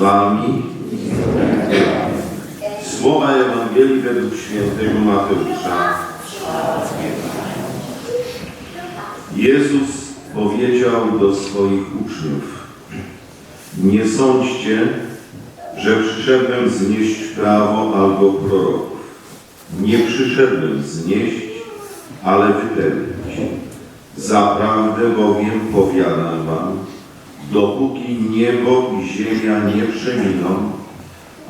wami. Słowa Ewangelii według świętego Mateusza. Jezus powiedział do swoich uczniów: Nie sądźcie, że przyszedłem znieść prawo albo proroków. Nie przyszedłem znieść, ale wypełnić. Zaprawdę bowiem powiadam wam, dopóki niebo i ziemia nie przeminą,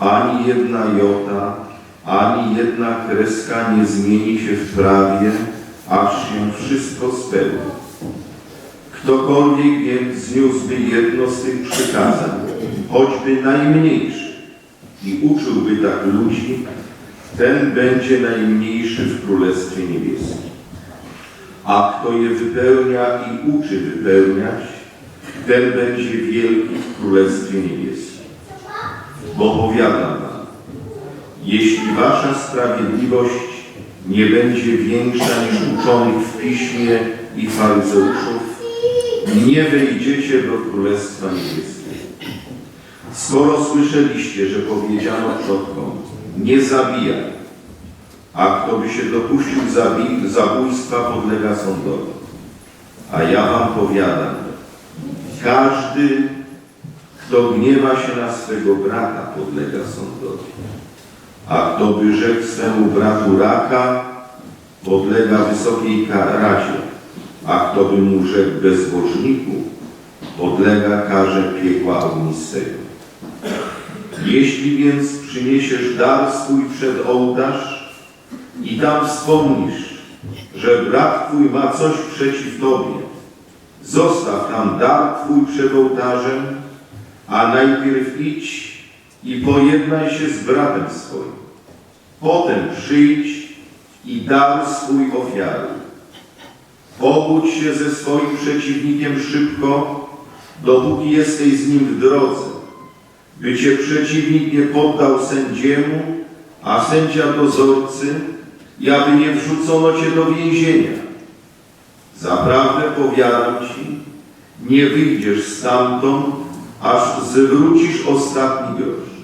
ani jedna jota, ani jedna kreska nie zmieni się w prawie, aż się wszystko spełni. Ktokolwiek więc zniósłby jedno z tych przykazań, choćby najmniejszy, i uczyłby tak ludzi, ten będzie najmniejszy w Królestwie Niebieskim. A kto je wypełnia i uczy wypełniać, ten będzie wielki w Królestwie Niebieskim. Bo powiadam wam, jeśli wasza sprawiedliwość nie będzie większa niż uczonych w piśmie i faryzeuszów, nie wejdziecie do Królestwa Niebieskiego. Skoro słyszeliście, że powiedziano przodkom, nie zabijaj, a kto by się dopuścił zabójstwa, podlega sądowi. A ja wam powiadam, każdy, kto gniewa się na swego brata, podlega sądowi. A kto by rzekł swemu bratu raka, podlega wysokiej karacie. A kto by mu rzekł bezbożniku, podlega karze piekła ognistego. Jeśli więc przyniesiesz dar swój przed ołtarz i tam wspomnisz, że brat twój ma coś przeciw tobie, zostaw tam dar twój przed ołtarzem, a najpierw idź i pojednaj się z bratem swoim. Potem przyjdź i dar swój ofiaruj. Obudź się ze swoim przeciwnikiem szybko, dopóki jesteś z nim w drodze, by cię przeciwnik nie poddał sędziemu, a sędzia dozorcy, i aby nie wrzucono cię do więzienia. Zaprawdę powiadam ci, nie wyjdziesz stamtąd, aż zwrócisz ostatni grosz.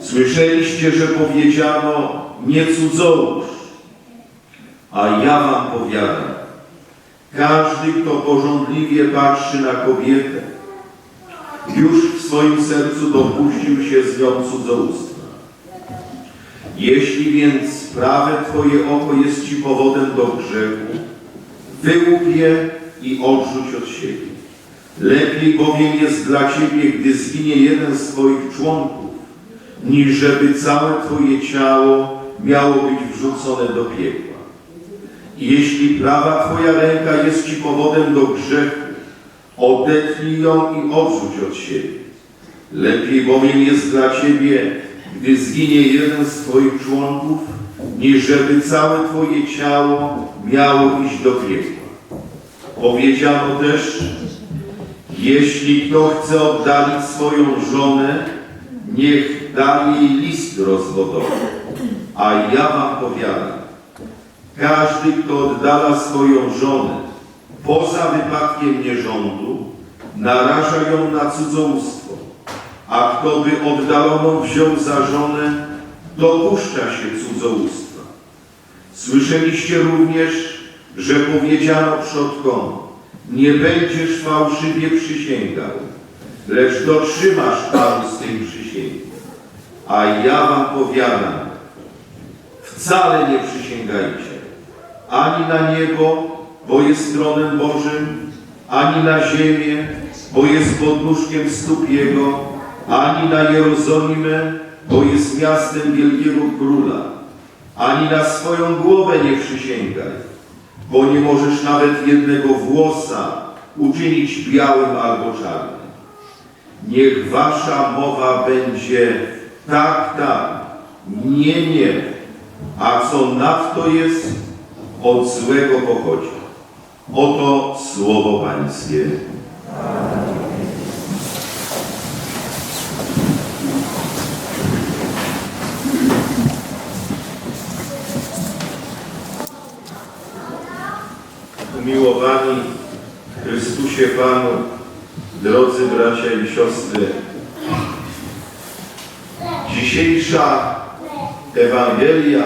Słyszeliście, że powiedziano, nie cudzołóż, a ja wam powiadam, każdy, kto porządliwie patrzy na kobietę, już w swoim sercu dopuścił się z nią cudzołóstwa. Jeśli więc prawe Twoje oko jest Ci powodem do grzechu, wyłup je i odrzuć od siebie. Lepiej bowiem jest dla Ciebie, gdy zginie jeden z Twoich członków, niż żeby całe Twoje ciało miało być wrzucone do piekła. Jeśli prawa Twoja ręka jest Ci powodem do grzechu, odetnij ją i odrzuć od siebie. Lepiej bowiem jest dla Ciebie, gdy zginie jeden z Twoich członków, niż żeby całe Twoje ciało miało iść do piekła. Powiedziano też, jeśli kto chce oddalić swoją żonę, niech da jej list rozwodowy. A ja wam powiadam, każdy, kto oddala swoją żonę poza wypadkiem nierządu, naraża ją na cudzołóstwo, a kto by oddaloną wziął za żonę, dopuszcza się cudzołóstwa. Słyszeliście również, że powiedziano przodkom, nie będziesz fałszywie przysięgał, lecz dotrzymasz Panu z tej przysięgi. A ja wam powiadam, wcale nie przysięgajcie, ani na niebo, bo jest tronem Bożym, ani na ziemię, bo jest podnóżkiem stóp Jego, ani na Jerozolimę, bo jest miastem wielkiego króla, ani na swoją głowę nie przysięgaj, bo nie możesz nawet jednego włosa uczynić białym albo czarnym. Niech wasza mowa będzie tak, tak, nie, nie, a co nadto jest, od złego pochodzi. Oto słowo Pańskie. Chrystusie Panu, drodzy bracia i siostry, Dzisiejsza Ewangelia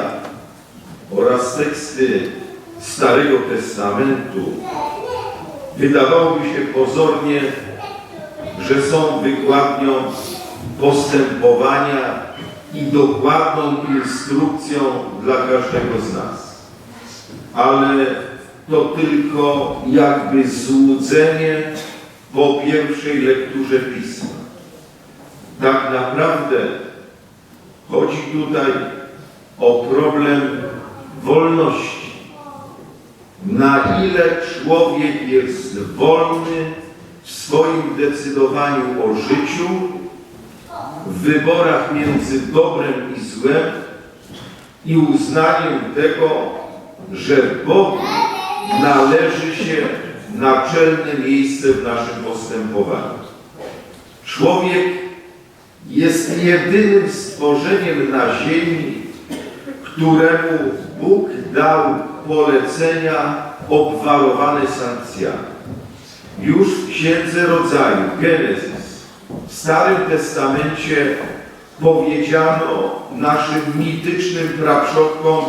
oraz teksty Starego Testamentu wydawałoby się pozornie, że są wykładnią postępowania i dokładną instrukcją dla każdego z nas. Ale to tylko jakby złudzenie po pierwszej lekturze Pisma. Tak naprawdę chodzi tutaj o problem wolności. Na ile człowiek jest wolny w swoim decydowaniu o życiu, w wyborach między dobrem i złem i uznaniem tego, że Bogu należy się naczelne miejsce w naszym postępowaniu. Człowiek jest jedynym stworzeniem na ziemi, któremu Bóg dał polecenia obwarowane sankcjami. Już w Księdze Rodzaju, Genezis, w Starym Testamencie powiedziano naszym mitycznym praprzodkom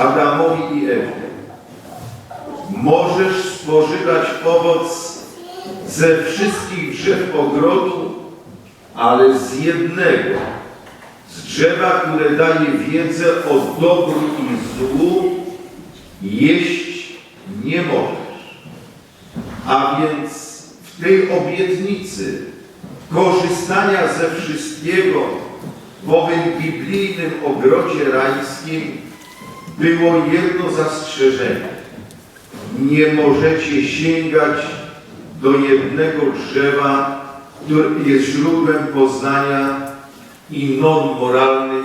Adamowi i Ewie. Możesz spożywać owoc ze wszystkich drzew ogrodu, ale z jednego, z drzewa, które daje wiedzę o dobru i złu, jeść nie możesz. A więc w tej obietnicy korzystania ze wszystkiego w owym biblijnym ogrodzie rajskim było jedno zastrzeżenie. Nie możecie sięgać do jednego drzewa, które jest źródłem poznania i norm moralnych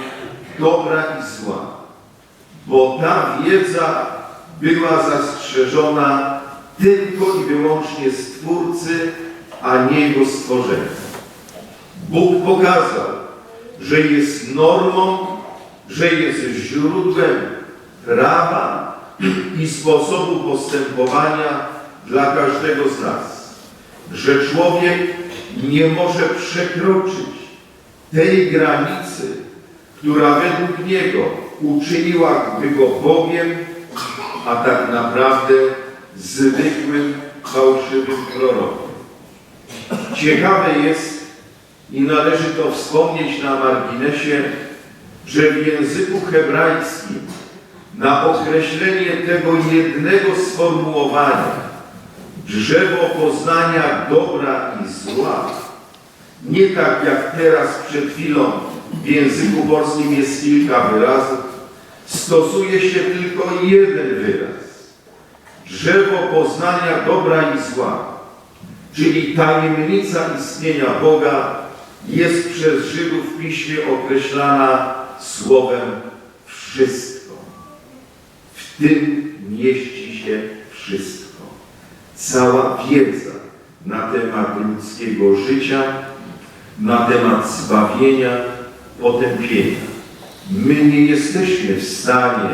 dobra i zła, bo ta wiedza była zastrzeżona tylko i wyłącznie Stwórcy, a nie Jego stworzenia. Bóg pokazał, że jest normą, że jest źródłem prawa i sposobu postępowania dla każdego z nas. Że człowiek nie może przekroczyć tej granicy, która według niego uczyniłaby go Bogiem, a tak naprawdę zwykłym, fałszywym prorokiem. Ciekawe jest i należy to wspomnieć na marginesie, że w języku hebrajskim na określenie tego jednego sformułowania drzewo poznania dobra i zła, nie tak jak teraz przed chwilą w języku polskim jest kilka wyrazów, stosuje się tylko jeden wyraz. Drzewo poznania dobra i zła, czyli tajemnica istnienia Boga, jest przez Żydów w piśmie określana słowem wszystko. W tym mieści się wszystko. Cała wiedza na temat ludzkiego życia, na temat zbawienia, potępienia. My nie jesteśmy w stanie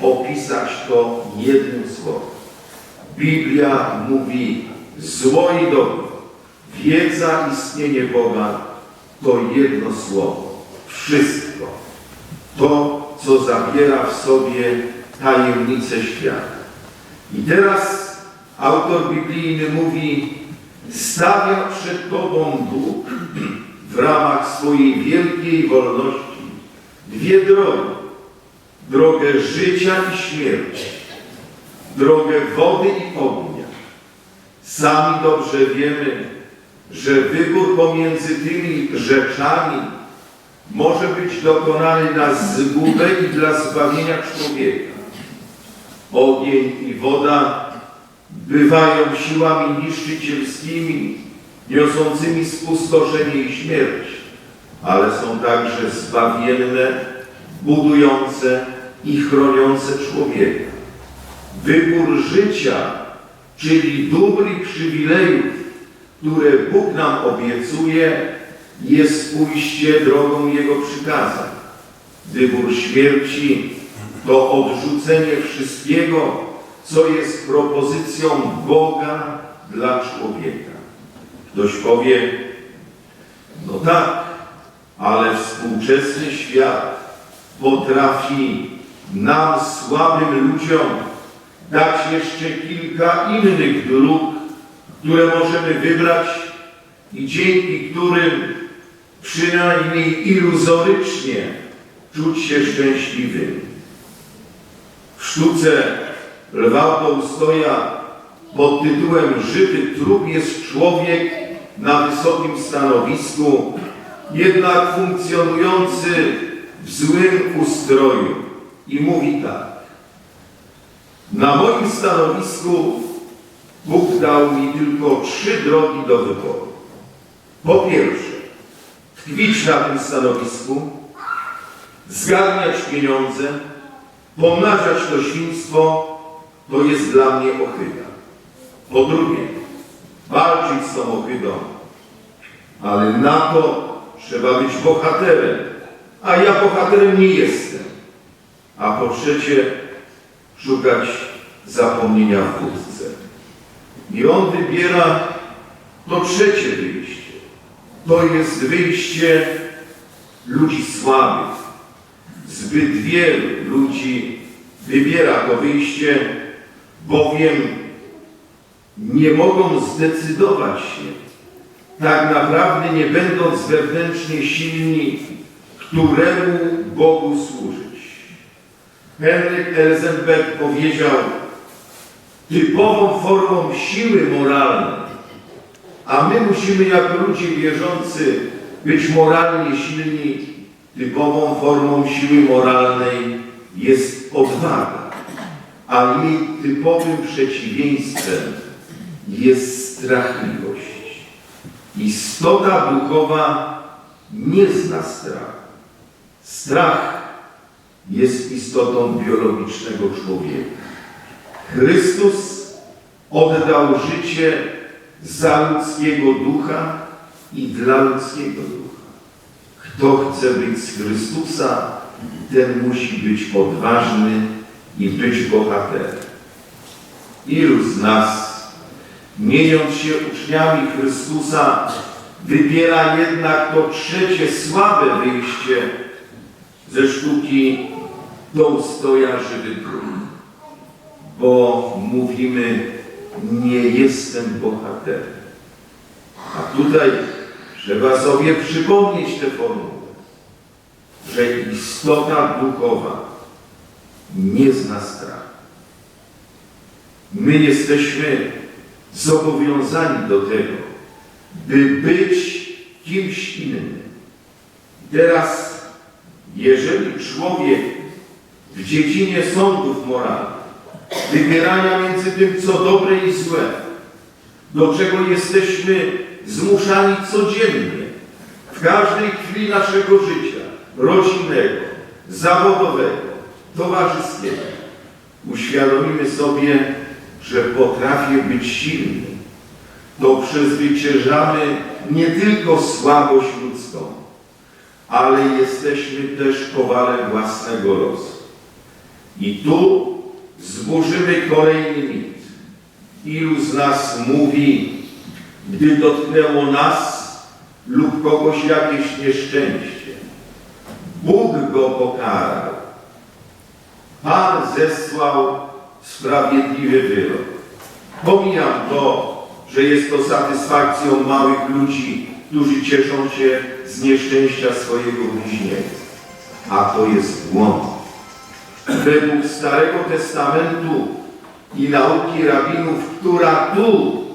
opisać to jednym słowem. Biblia mówi zło i dobro, wiedza, istnienie Boga to jedno słowo. Wszystko. To, co zawiera w sobie tajemnicę świata. I teraz autor biblijny mówi, stawia przed Tobą Bóg w ramach swojej wielkiej wolności dwie drogi. Drogę życia i śmierci, drogę wody i ognia. Sami dobrze wiemy, że wybór pomiędzy tymi rzeczami może być dokonany na zgubę i dla zbawienia człowieka. Ogień i woda bywają siłami niszczycielskimi, niosącymi spustoszenie i śmierć, ale są także zbawienne, budujące i chroniące człowieka. Wybór życia, czyli dóbr i przywilejów, które Bóg nam obiecuje, jest pójście drogą Jego przykazań. Wybór śmierci to odrzucenie wszystkiego, co jest propozycją Boga dla człowieka. Ktoś powie, no tak, ale współczesny świat potrafi nam, słabym ludziom, dać jeszcze kilka innych dróg, które możemy wybrać i dzięki którym przynajmniej iluzorycznie czuć się szczęśliwym. Sztuce Lwa Tolstoja pod tytułem Żywy trup jest człowiek na wysokim stanowisku, jednak funkcjonujący w złym ustroju. I mówi tak. Na moim stanowisku Bóg dał mi tylko trzy drogi do wyboru. Po pierwsze, tkwić na tym stanowisku, zgarniać pieniądze, pomnażać to świństwo, to jest dla mnie ohyda. Po drugie, walczyć z tą ohydą, ale na to trzeba być bohaterem, a ja bohaterem nie jestem. A po trzecie, szukać zapomnienia w wódce. I on wybiera to trzecie wyjście. To jest wyjście ludzi słabych. Zbyt wielu ludzi wybiera to wyjście, bowiem nie mogą zdecydować się, tak naprawdę nie będąc wewnętrznie silni, któremu Bogu służyć. Henryk Elzenberg powiedział, typową formą siły moralnej, a my musimy jako ludzie wierzący być moralnie silni, typową formą siły moralnej jest odwaga, a jej typowym przeciwieństwem jest strachliwość. Istota duchowa nie zna strachu. Strach jest istotą biologicznego człowieka. Chrystus oddał życie za ludzkiego ducha i dla ludzkiego ducha. Kto chce być z Chrystusa, ten musi być odważny i być bohaterem. Ilu z nas, mieniąc się uczniami Chrystusa, wybiera jednak to trzecie słabe wyjście ze sztuki Tolstoja Żywy Trup. Bo mówimy, nie jestem bohaterem. A tutaj trzeba sobie przypomnieć tę formułę, że istota duchowa nie zna strachu. My jesteśmy zobowiązani do tego, by być kimś innym. Teraz, jeżeli człowiek w dziedzinie sądów moralnych, wybierania między tym, co dobre i złe, do czego jesteśmy zmuszani codziennie, w każdej chwili naszego życia, rodzinnego, zawodowego, towarzyskiego, uświadomimy sobie, że potrafię być silny, to przezwyciężamy nie tylko słabość ludzką, ale jesteśmy też kowalem własnego losu. I tu zburzymy kolejny mit. Ilu z nas mówi, gdy dotknęło nas lub kogoś jakieś nieszczęście, Bóg go pokarał. Pan zesłał sprawiedliwy wyrok. Pomijam to, że jest to satysfakcją małych ludzi, którzy cieszą się z nieszczęścia swojego bliźniego. A to jest błąd. Według Starego Testamentu i nauki rabinów, która tu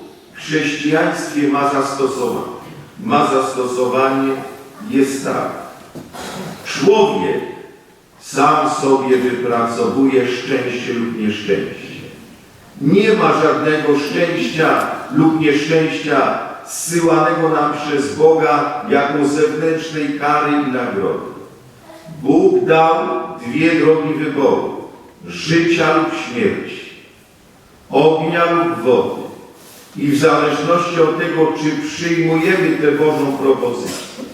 chrześcijaństwie ma zastosowanie, ma zastosowanie, jest tak. Człowiek sam sobie wypracowuje szczęście lub nieszczęście. Nie ma żadnego szczęścia lub nieszczęścia zsyłanego nam przez Boga jako zewnętrznej kary i nagrody. Bóg dał dwie drogi wyboru. Życia lub śmierci. Ognia lub wody. I w zależności od tego, czy przyjmujemy tę Bożą propozycję,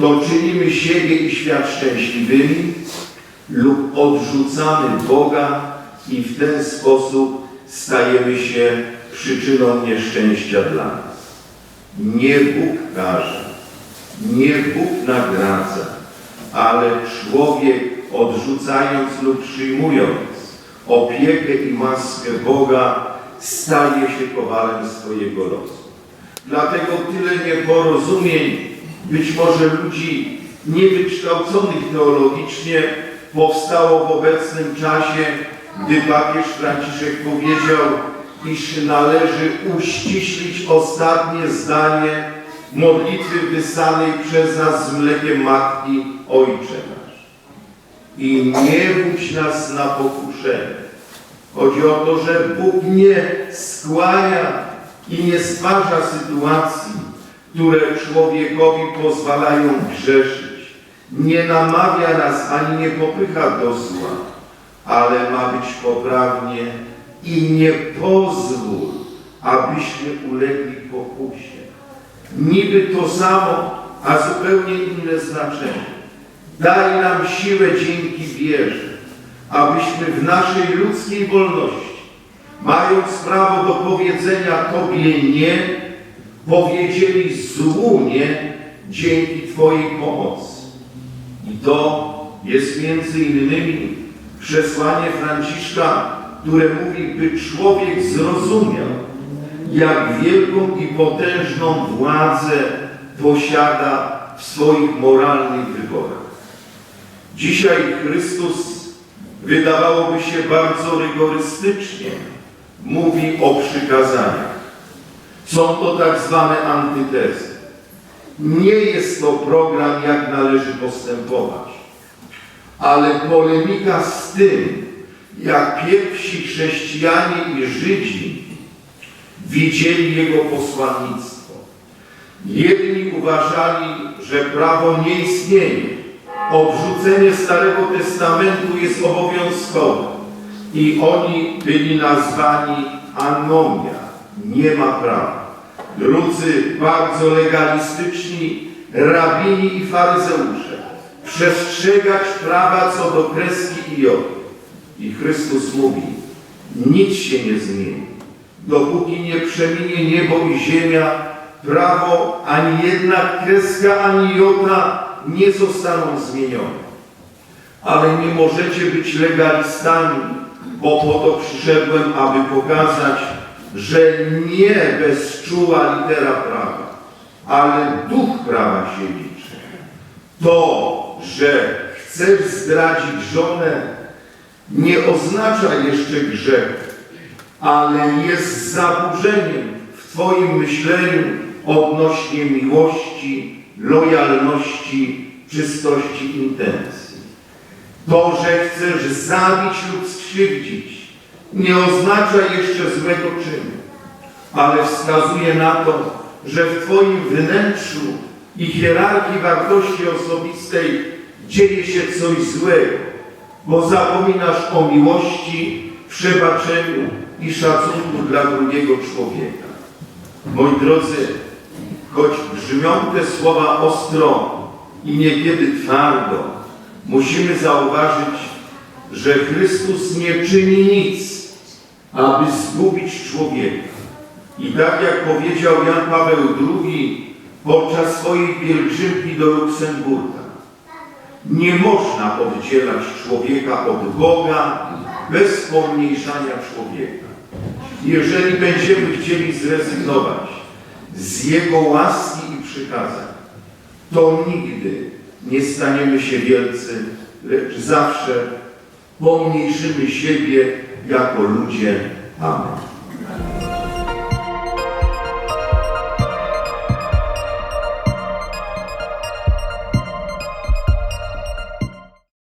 to czynimy siebie i świat szczęśliwymi lub odrzucamy Boga i w ten sposób stajemy się przyczyną nieszczęścia dla nas. Nie Bóg każe, Nie Bóg nagradza, ale człowiek odrzucając lub przyjmując opiekę i łaskę Boga, staje się kowalem swojego losu. Dlatego tyle nieporozumień, być może ludzi niewykształconych teologicznie, powstało w obecnym czasie, gdy papież Franciszek powiedział, iż należy uściślić ostatnie zdanie modlitwy wysanej przez nas z mlekiem Matki Ojcze nasz. I nie wódź nas na pokuszenie. Chodzi o to, że Bóg nie skłania i nie stwarza sytuacji, które człowiekowi pozwalają grzeszyć. Nie namawia nas ani nie popycha do zła, ale ma być poprawnie i nie pozwól, abyśmy ulegli pokusie. Niby to samo, a zupełnie inne znaczenie. Daj nam siłę dzięki wierze, abyśmy w naszej ludzkiej wolności, mając prawo do powiedzenia Tobie nie, powiedzieli złu nie dzięki Twojej pomocy. I to jest między innymi przesłanie Franciszka, które mówi, by człowiek zrozumiał, jak wielką i potężną władzę posiada w swoich moralnych wyborach. Dzisiaj Chrystus wydawałoby się bardzo rygorystycznie mówi o przykazaniach. Są to tak zwane antytezy. Nie jest to program, jak należy postępować, ale polemika z tym, jak pierwsi chrześcijanie i Żydzi widzieli jego posłannictwo. Jedni uważali, że prawo nie istnieje, odrzucenie Starego Testamentu jest obowiązkowe i oni byli nazwani anomia, nie ma prawa. Drudzy, bardzo legalistyczni, rabini i faryzeusze, przestrzegać prawa co do kreski i jodu. I Chrystus mówi, nic się nie zmieni, dopóki nie przeminie niebo i ziemia, prawo ani jedna kreska, ani jota nie zostaną zmienione. Ale nie możecie być legalistami, bo po to przyszedłem, aby pokazać, że nie bezczuła litera prawa, ale duch prawa się liczy. To, że chcesz zdradzić żonę, nie oznacza jeszcze grzechu, ale jest zaburzeniem w Twoim myśleniu odnośnie miłości, lojalności, czystości intencji. To, że chcesz zabić lub skrzywdzić, nie oznacza jeszcze złego czynu, ale wskazuje na to, że w Twoim wnętrzu i hierarchii wartości osobistej dzieje się coś złego, bo zapominasz o miłości, przebaczeniu i szacunku dla drugiego człowieka. Moi drodzy, choć brzmią te słowa ostro i niekiedy twardo, musimy zauważyć, że Chrystus nie czyni nic, aby zgubić człowieka. I tak jak powiedział Jan Paweł II podczas swojej pielgrzymki do Luksemburga, nie można oddzielać człowieka od Boga bez pomniejszania człowieka. Jeżeli będziemy chcieli zrezygnować z Jego łaski i przykazań, to nigdy nie staniemy się wielcy, lecz zawsze pomniejszymy siebie jako ludzie. Amen.